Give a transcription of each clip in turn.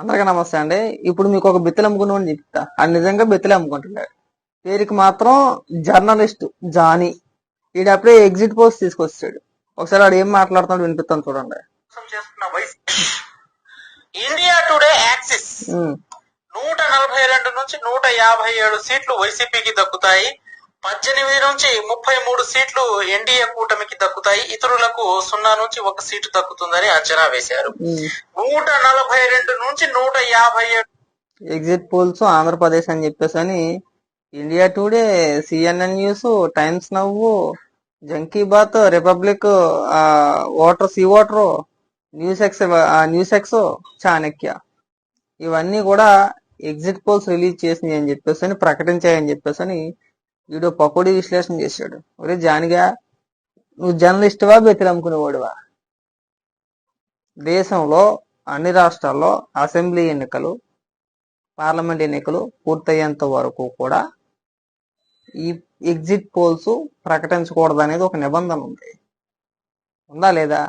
అందరికీ నమస్తే అండి. ఇప్పుడు మీకు ఒక బెత్తలు అమ్ముకున్నామని చెప్తా. అది నిజంగా బెత్తలు అమ్ముకుంటున్నాడు పేరుకి మాత్రం జర్నలిస్ట్ జానీ. ఈడు అప్పుడే ఎగ్జిట్ పోస్ట్ తీసుకొచ్చాడు. ఒకసారి వాడు ఏం మాట్లాడుతున్నాడు వినిపిస్తాను చూడండి. India Today Axis. నూట నలభై రెండు నుంచి నూట యాభై ఏడు సీట్లు వైసీపీకి దక్కుతాయి. పద్దెనిమిది నుంచి ముప్పై మూడు సీట్లు ఎన్డీఏ కూటమికి దక్కుతాయి. ఇతరులకు సున్నా నుంచి ఒక సీటు దక్కుతుందని అంచనా వేశారు. నూట నలభై రెండు నుంచి నూట యాభై ఏడు ఎగ్జిట్ పోల్స్ ఆంధ్రప్రదేశ్ అని చెప్పేసి అని India Today CNN News Times నవ్వు Jan ki Baat Republic voter C voter news X news X Chanakya ఇవన్నీ కూడా ఎగ్జిట్ పోల్స్ రిలీజ్ చేసినాయి అని చెప్పేసి అని ప్రకటించాయని చెప్పేసి అని వీడు పకోడీ విశ్లేషణ చేశాడు. ఒరే జానిగా నువ్వు జర్నలిస్టువా బెతిరమ్ముకునేవాడువా దేశంలో అన్ని రాష్ట్రాల్లో అసెంబ్లీ ఎన్నికలు పార్లమెంట్ ఎన్నికలు పూర్తయ్యేంత వరకు కూడా ఈ ఎగ్జిట్ పోల్స్ ప్రకటించకూడదు అనేది ఒక నిబంధన ఉంది. ఉందా లేదా?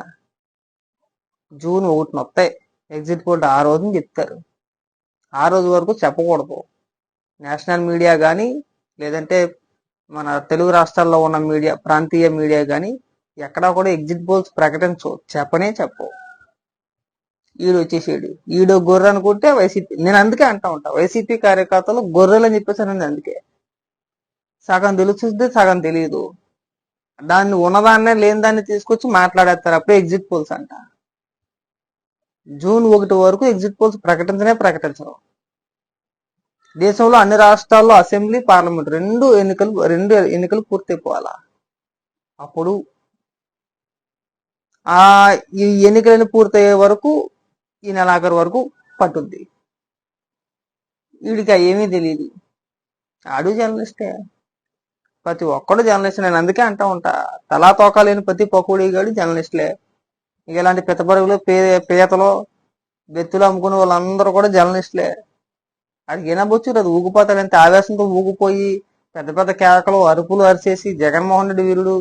జూన్ ఒకటిన వస్తాయి ఎగ్జిట్ పోల్ ఆ రోజుని చెప్తారు ఆ రోజు వరకు చెప్పకూడదు. నేషనల్ మీడియా కానీ లేదంటే మన తెలుగు రాష్ట్రాల్లో ఉన్న మీడియా ప్రాంతీయ మీడియా కానీ ఎక్కడా కూడా ఎగ్జిట్ పోల్స్ ప్రకటించు చెప్పనే చెప్పవు. ఈడు వచ్చేసేడు. ఈడు గొర్రె అనుకుంటే వైసీపీ. నేను అందుకే అంటా ఉంటా. వైసీపీ కార్యకర్తలు గొర్రెలు అని చెప్పేసాను అందుకే. సగం తెలుస్తుంది సగం తెలియదు దాన్ని ఉన్నదాన్నే లేని దాన్ని తీసుకొచ్చి మాట్లాడేస్తారు. అప్పుడే ఎగ్జిట్ పోల్స్ అంట. జూన్ ఒకటి వరకు ఎగ్జిట్ పోల్స్ ప్రకటించనే ప్రకటించరు దేశంలో అన్ని రాష్ట్రాల్లో అసెంబ్లీ పార్లమెంట్ రెండు ఎన్నికలు రెండు ఎన్నికలు పూర్తయిపోవాలా? అప్పుడు ఆ ఈ ఎన్నికలను పూర్తయ్యే వరకు ఈ నెలాఖరు వరకు పట్టుద్ది. వీడికి ఏమీ తెలియదు ఆడు జర్నలిస్టే. ప్రతి ఒక్కడు జర్నలిస్ట్ నేను అందుకే అంటా ఉంటా. తలా తోక లేని ప్రతి పకోడీగాడు జర్నలిస్టులే. ఇక ఇలాంటి పిత్తపరుగులు పే పీతలు బెత్తులు అమ్ముకునే వాళ్ళందరూ కూడా జర్నలిస్టులే. అది ఏనబొచ్చు అది ఊగిపోతాడు. అంతే ఆవేశంతో ఊగిపోయి పెద్ద పెద్ద కేకలు అరుపులు అరిచేసి జగన్మోహన్ రెడ్డి వీరుడు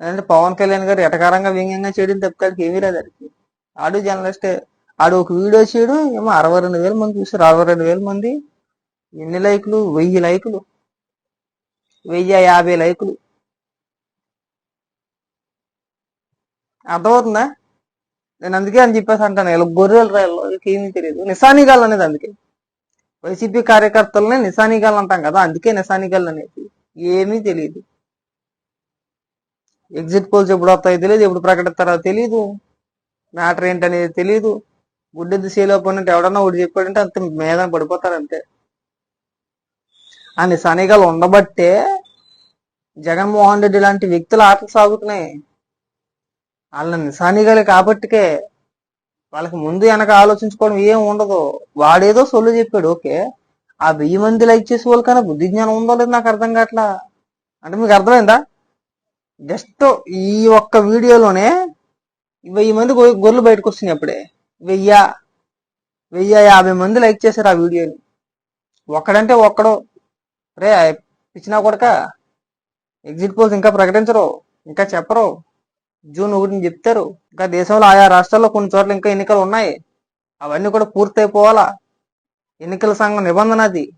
అంటే పవన్ కళ్యాణ్ గారు ఎటకారంగా వ్యంగ్యంగా చేయడం తప్పడానికి ఏమీ రాదు అడిగి ఆడు జర్నలిస్టే ఆడు ఒక వీడియో చేయడం ఏమో అరవై రెండు వేల మంది చూసారు అరవై రెండు వేల మంది. ఎన్ని లైకులు? వెయ్యి లైకులు. వెయ్యి యాభై లైకులు. అర్థమవుతుందా? నేను అందుకే అని చెప్పేసి అంటాను ఇలా గొర్రెలు రాయల్లో ఏమీ తెలియదు. నిశానిగాళ్ళు అనేది అందుకే. వైసీపీ కార్యకర్తలనే నిశానిగాలు అంటాం కదా అందుకే నిశానిగాళ్ళు అనేది ఏమీ తెలియదు ఎగ్జిట్ పోల్స్ ఎప్పుడు వస్తాయో తెలియదు ఎప్పుడు ప్రకటిస్తారో తెలియదు మ్యాటర్ ఏంటనేది తెలియదు గుడ్డెద్దు సేలో పోయినట్టు ఎవడన్నా ఒకటి చెప్పాడంటే అంత మీద పడిపోతారు అంతే ఆ నిశానీగాలు ఉండబట్టే జగన్మోహన్ రెడ్డి లాంటి వ్యక్తుల ఆటలు సాగుతున్నాయి. వాళ్ళ నిశానిగాలే కాబట్టికే వాళ్ళకి ముందు వెనక ఆలోచించుకోవడం ఏం ఉండదు. వాడేదో సొల్లు చెప్పాడు ఓకే. ఆ వెయ్యి మంది లైక్ చేసే వాళ్ళకైనా బుద్ధి జ్ఞానం ఉందో లేదో నాకు అర్థం కావట్లా? అంటే మీకు అర్థమైందా? జస్ట్ ఈ ఒక్క వీడియోలోనే వెయ్యి మంది గొర్రెలు బయటకు వస్తున్నాయి అప్పుడే. వెయ్య వెయ్యి యాభై మంది లైక్ చేశారు ఆ వీడియోని ఒక్కడంటే ఒక్కడు. రే పిచ్చినా కొడక ఎగ్జిట్ పోల్స్ ఇంకా ప్రకటించరు ఇంకా చెప్పరు. జూన్ ఒకటిని చెప్తారు. ఇంకా దేశంలో ఆయా రాష్ట్రాల్లో కొన్ని చోట్ల ఇంకా ఎన్నికలు ఉన్నాయి. అవన్నీ కూడా పూర్తయిపోవాలా? ఎన్నికల సంఘం నిబంధన అది.